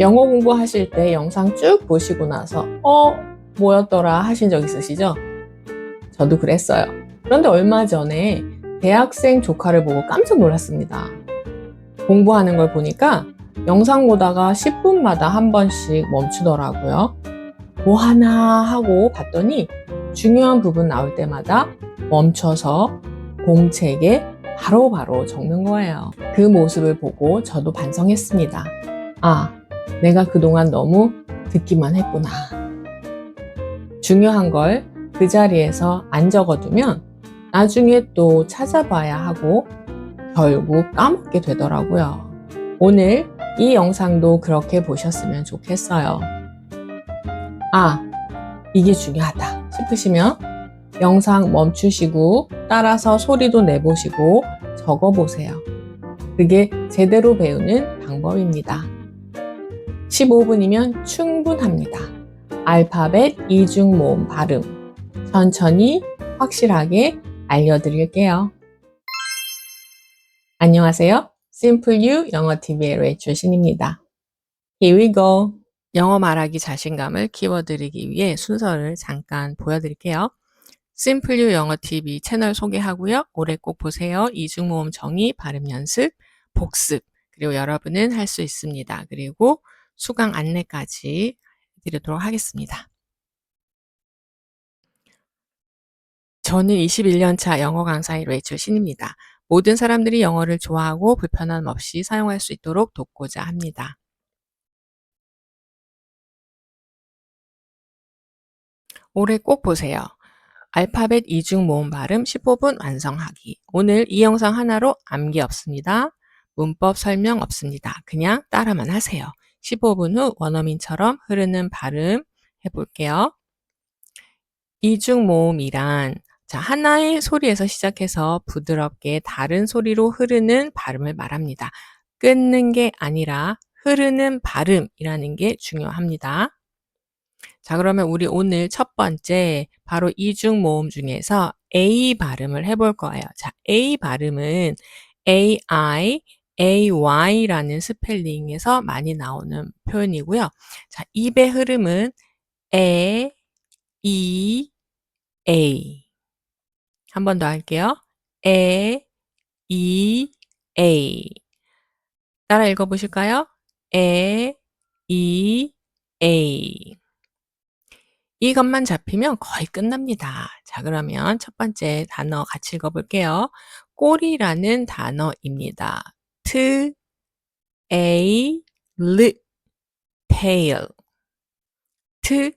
영어 공부하실 때 영상 쭉 보시고 나서 어 뭐였더라 하신 적 있으시죠? 저도 그랬어요. 그런데 얼마 전에 대학생 조카를 보고 깜짝 놀랐습니다. 공부하는 걸 보니까 영상 보다가 10분마다 한 번씩 멈추더라고요. 뭐 하나 하고 봤더니 중요한 부분 나올 때마다 멈춰서 공책에 바로바로 적는 거예요. 그 모습을 보고 저도 반성했습니다. 아, 내가 그동안 너무 듣기만 했구나. 중요한 걸 그 자리에서 안 적어두면 나중에 또 찾아봐야 하고 결국 까먹게 되더라고요. 오늘 이 영상도 그렇게 보셨으면 좋겠어요. 아, 이게 중요하다 싶으시면 영상 멈추시고 따라서 소리도 내보시고 적어보세요. 그게 제대로 배우는 방법입니다. 15분이면 충분합니다. 알파벳 이중 모음 발음. 천천히 확실하게 알려드릴게요. 안녕하세요. Simple You 영어 TV의 레이첼 신입니다. Here we go. 영어 말하기 자신감을 키워드리기 위해 순서를 잠깐 보여드릴게요. You 영어 TV 채널 소개하고요. 올해 꼭 보세요. 이중모음 정의, 발음 연습, 복습. 그리고 여러분은 할 수 있습니다. 그리고 수강 안내까지 드리도록 하겠습니다. 저는 21년차 영어 강사인 레이첼 신입니다. 모든 사람들이 영어를 좋아하고 불편함 없이 사용할 수 있도록 돕고자 합니다. 올해 꼭 보세요. 알파벳 이중 모음 발음 15분 완성하기. 오늘 이 영상 하나로 암기 없습니다. 문법 설명 없습니다. 그냥 따라만 하세요. 15분 후 원어민처럼 흐르는 발음 해볼게요. 이중 모음이란 자, 하나의 소리에서 시작해서 부드럽게 다른 소리로 흐르는 발음을 말합니다. 끊는 게 아니라 흐르는 발음이라는 게 중요합니다. 자, 그러면 우리 오늘 첫 번째 바로 이중 모음 중에서 A 발음을 해볼 거예요. 자, A 발음은 AI, AY라는 스펠링에서 많이 나오는 표현이고요. 자, 입의 흐름은 E, E, A. 한 번 더 할게요. E, E, A. 따라 읽어 보실까요? E, E, A. 이것만 잡히면 거의 끝납니다. 자, 그러면 첫 번째 단어 같이 읽어볼게요. 꼬리라는 단어입니다. T, A, L, tail. T,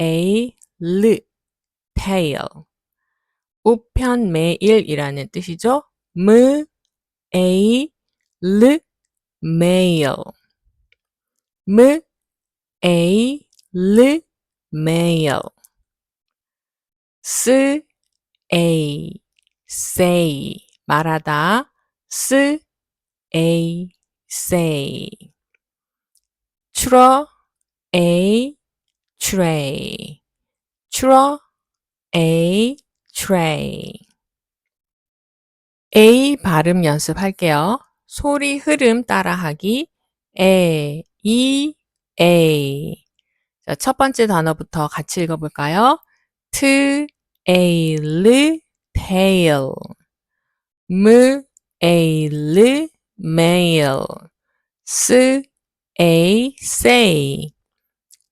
A, L, tail. 우편매일이라는 뜻이죠. M, A, L, mail. M, A, L, mail. S, A, say. 말하다. S, A, say. 틀어, A, tray. 틀어, A, tray. A 발음 연습할게요. 소리 흐름 따라하기. 에, 이, A. 자, 첫 번째 단어부터 같이 읽어볼까요? T, A, L, tail. M, A, L, mail. S, A, say.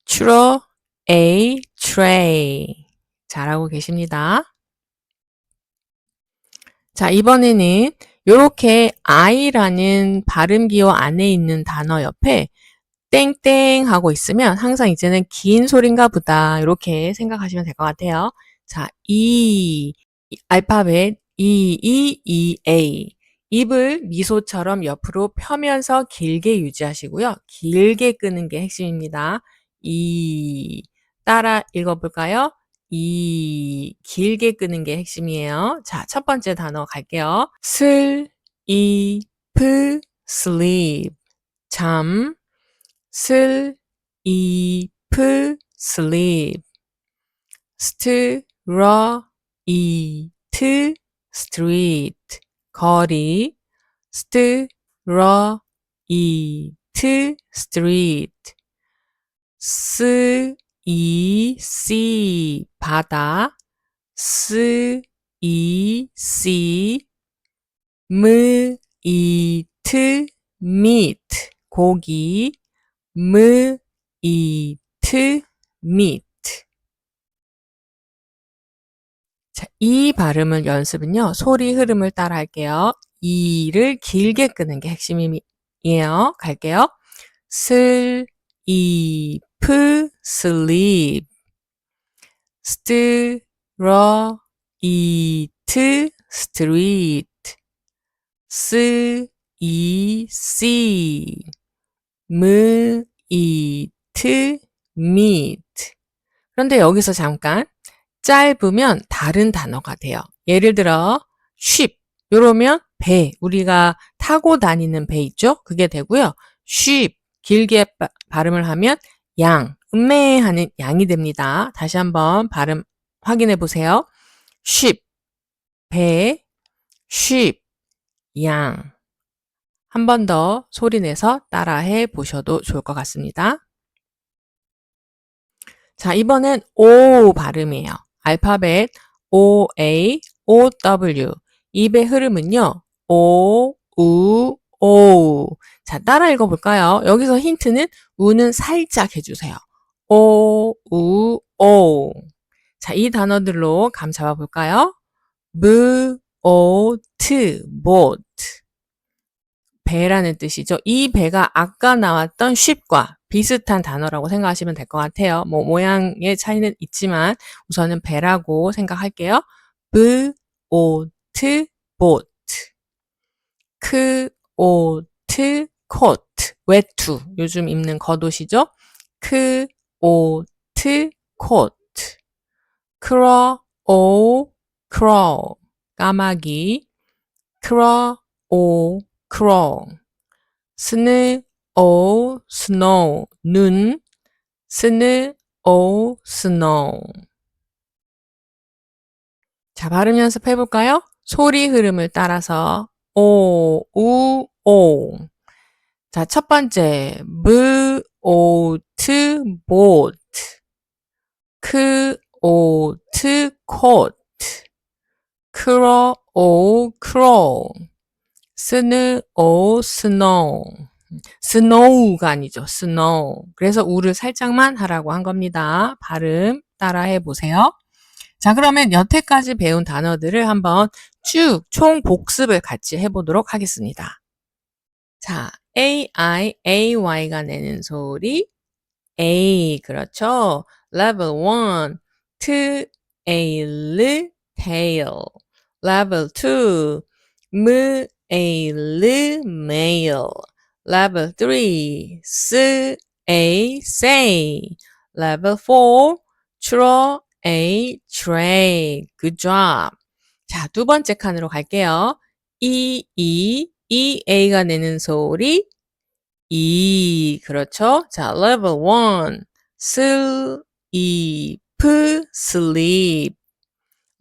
틀어, A, tray. 잘하고 계십니다. 자, 이번에는 이렇게 I라는 발음 기호 안에 있는 단어 옆에 땡땡 하고 있으면 항상 이제는 긴 소린가 보다 이렇게 생각하시면 될 것 같아요. 자, E 알파벳 E, E, E, A 입을 미소처럼 옆으로 펴면서 길게 유지하시고요. 길게 끄는 게 핵심입니다. E 따라 읽어볼까요? 이 길게 끄는 게 핵심이에요. 자, 첫 번째 단어 갈게요. 슬, 이, 프, sleep. 잠, 슬, 이, 프, sleep. 스트, 러, 이, 트, street. 거리, street. s, e, c, 바다. s, e, c, m, e, t, meat, 고기. m, e, t, meat. 이 발음을 연습은요, 소리 흐름을 따라 할게요. 이를 길게 끄는 게 핵심이에요. 갈게요. 슬, 이, 프, sleep. 스트, 러, 이트, street. 스, 이, 씨. 무, 이트, meet. 그런데 여기서 잠깐 짧으면 다른 단어가 돼요. 예를 들어 ship 이러면 배 우리가 타고 다니는 배 있죠? 그게 되고요. sheep 길게 바, 발음을 하면 양 음매하는 양이 됩니다. 다시 한번 발음 확인해 보세요. sheep 배 sheep 양한 번 더 소리 내서 따라해 보셔도 좋을 것 같습니다. 자, 이번엔 O 발음이에요. 알파벳 O, A, O, W. 입의 흐름은요. O, U, O. 자, 따라 읽어볼까요? 여기서 힌트는 우는 살짝 해주세요. O, U, O. 자, 이 단어들로 감 잡아볼까요? B, O, T, boat. 배라는 뜻이죠. 이 배가 아까 나왔던 쉽과 비슷한 단어라고 생각하시면 될 것 같아요. 뭐 모양의 차이는 있지만 우선은 배라고 생각할게요. 브, 오, 트, 보트. 크, 오, 트, 코트. 외투. 요즘 입는 겉옷이죠. 크, 오, 트, 코트. 크러, 오, 크로. 까마귀. 크러, 오, 크로. 스느, 오, snow, 눈, 스느, 오, snow. 자, 발음 연습해 볼까요? 소리 흐름을 따라서 오, 우, 오. 자, 첫 번째 브, 오, 트, 보트. 크, 오, 트, 코트. 크러, 오, 크로. 스느, 오, 스노우. 스노우가 아니죠. 스노우. 그래서 우를 살짝만 하라고 한 겁니다. 발음 따라해 보세요. 자, 그러면 여태까지 배운 단어들을 한번 쭉 총 복습을 같이 해보도록 하겠습니다. 자, A, I, A, Y가 내는 소리. A, 그렇죠. Level 1, to, A, L, tail. Level 2, M, A, L, male. Level 3, s, a, say. Level 4, throw, a, tray. Good job. 자, 두 번째 칸으로 갈게요. E, E, E, A가 내는 소리. E, 그렇죠? 자, level 1, sleep, sleep.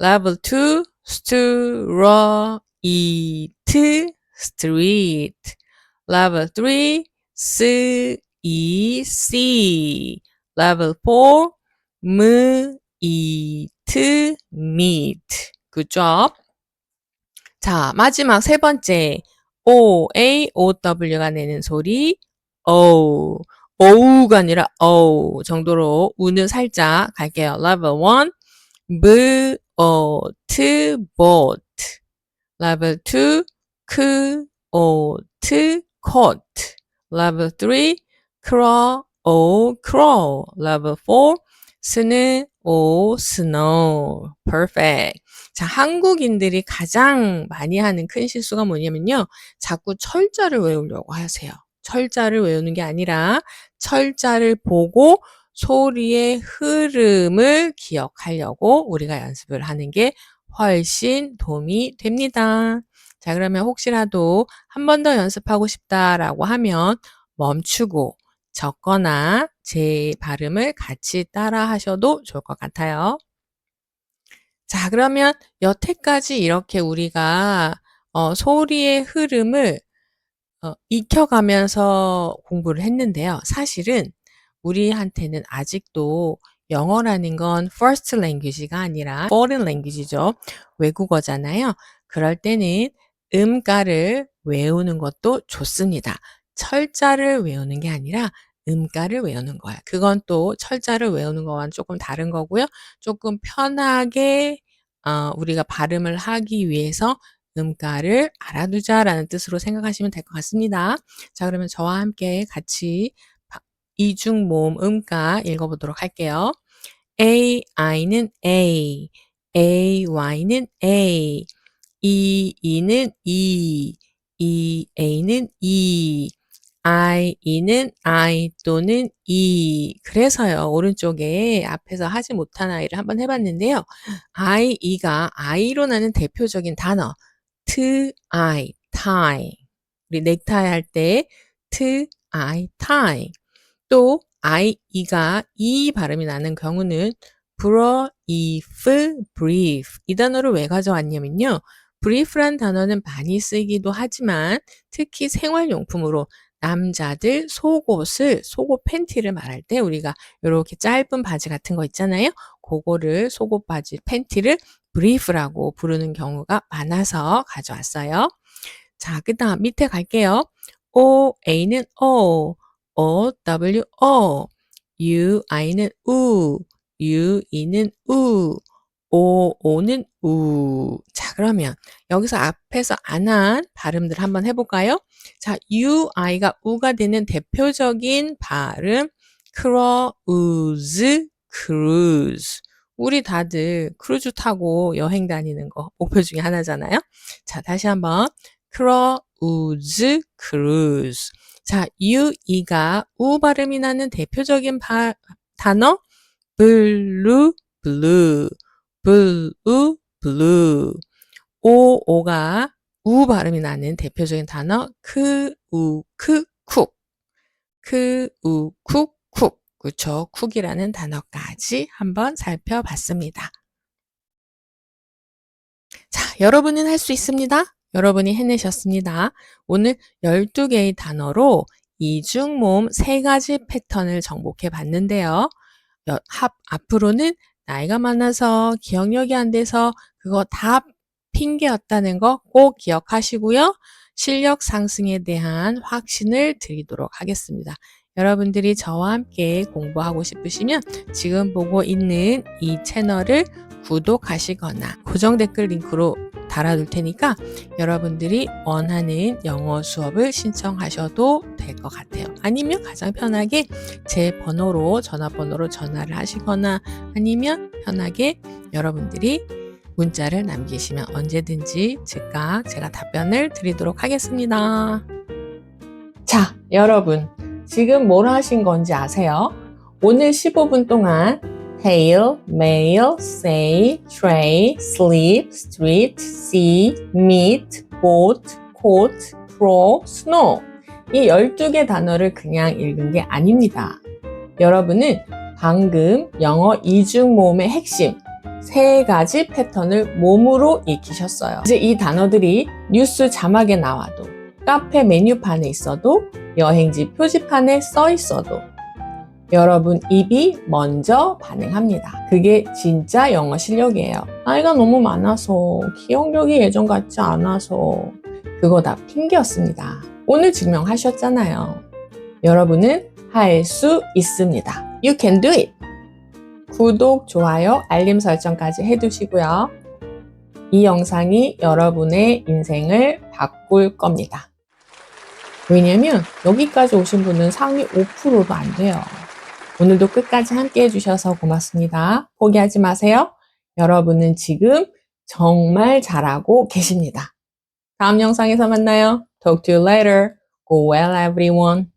Level 2, stir, eat, street. Level 3, S, E, C. Level 4, M, E, T, meet. Good job. 자, 마지막 세 번째. O, A, O, W가 내는 소리. O. O가 아니라 O 정도로 우는 살짝 갈게요. Level 1, B, O, T, boat. Level 2, T, coat. Level 3, crawl, o, crawl. Level 4, snow, o, snow. Perfect. 자, 한국인들이 가장 많이 하는 큰 실수가 뭐냐면요. 자꾸 철자를 외우려고 하세요. 철자를 외우는 게 아니라 철자를 보고 소리의 흐름을 기억하려고 우리가 연습을 하는 게 훨씬 도움이 됩니다. 자, 그러면 혹시라도 한 번 더 연습하고 싶다라고 하면 멈추고 적거나 제 발음을 같이 따라 하셔도 좋을 것 같아요. 자, 그러면 여태까지 이렇게 우리가 어, 소리의 흐름을 어, 익혀가면서 공부를 했는데요. 사실은 우리한테는 아직도 영어라는 건 first language가 아니라 foreign language죠. 외국어잖아요. 그럴 때는 음가를 외우는 것도 좋습니다. 철자를 외우는 게 아니라 음가를 외우는 거야. 그건 또 철자를 외우는 거와는 조금 다른 거고요. 조금 편하게 어, 우리가 발음을 하기 위해서 음가를 알아두자라는 뜻으로 생각하시면 될 것 같습니다. 자, 그러면 저와 함께 같이 바- 이중 모음 음가 읽어보도록 할게요. A, I는 A, A, Y는 A, E, E는 E, E, A는 E, I, E는 I 또는 E. 그래서요, 오른쪽에 앞에서 하지 못한 아이를 한번 해봤는데요. I, E가 I로 나는 대표적인 단어. t, I, tie. 우리 넥타이 할 때 t, I, tie. 또 I, E가 E 발음이 나는 경우는 brief, brief. 이 단어를 왜 가져왔냐면요. Brief란 단어는 많이 쓰기도 하지만 특히 생활용품으로 남자들 속옷을, 속옷 팬티를 말할 때 우리가 이렇게 짧은 바지 같은 거 있잖아요. 그거를 속옷 바지, 팬티를 brief라고 부르는 경우가 많아서 가져왔어요. 자, 그 다음 밑에 갈게요. O, A는 O, O, W, O, U, I는 U, U, E는 U, O, O는 우. 자, 그러면 여기서 앞에서 안 한 발음들 한번 해볼까요? 자, U, I가 우가 되는 대표적인 발음, cruise, cruise. 우리 다들 크루즈 타고 여행 다니는 거 목표 중에 하나잖아요. 자, 다시 한번 cruise, cruise. 자, U, E가 우 발음이 나는 대표적인 바, 단어 blue, blue, blue, blue. 오, 오가 우 발음이 나는 대표적인 단어 크, 우, 크, 쿡. 크, 우, 쿡, 쿡. 그쵸. 쿡이라는 단어까지 한번 살펴봤습니다. 자, 여러분은 할 수 있습니다. 여러분이 해내셨습니다. 오늘 12개의 단어로 이중모음 3가지 패턴을 정복해 봤는데요. 앞으로는 나이가 많아서 기억력이 안 돼서 그거 다 핑계였다는 거 꼭 기억하시고요. 실력 상승에 대한 확신을 드리도록 하겠습니다. 여러분들이 저와 함께 공부하고 싶으시면 지금 보고 있는 이 채널을 구독하시거나 고정 댓글 링크로 달아둘 테니까 여러분들이 원하는 영어 수업을 신청하셔도 될 것 같아요. 아니면 가장 편하게 제 번호로 전화번호로 전화를 하시거나 아니면 편하게 여러분들이 문자를 남기시면 언제든지 즉각 제가 답변을 드리도록 하겠습니다. 자, 여러분. 지금 뭘 하신 건지 아세요? 오늘 15분 동안 tail, mail, say, tray, sleep, street, see, meet, boat, coat, pro, snow. 이 12개 단어를 그냥 읽은 게 아닙니다. 여러분은 방금 영어 이중 모음의 핵심 세 가지 패턴을 몸으로 익히셨어요. 이제 이 단어들이 뉴스 자막에 나와도 카페 메뉴판에 있어도 여행지 표지판에 써 있어도 여러분 입이 먼저 반응합니다. 그게 진짜 영어 실력이에요. 나이가 너무 많아서 기억력이 예전 같지 않아서 그거 다 핑계였습니다. 오늘 증명하셨잖아요. 여러분은 할 수 있습니다. You can do it. 구독, 좋아요, 알림 설정까지 해두시고요. 이 영상이 여러분의 인생을 바꿀 겁니다. 왜냐면 여기까지 오신 분은 상위 5%도 안 돼요. 오늘도 끝까지 함께 해주셔서 고맙습니다. 포기하지 마세요. 여러분은 지금 정말 잘하고 계십니다. 다음 영상에서 만나요. Talk to you later. Go well everyone.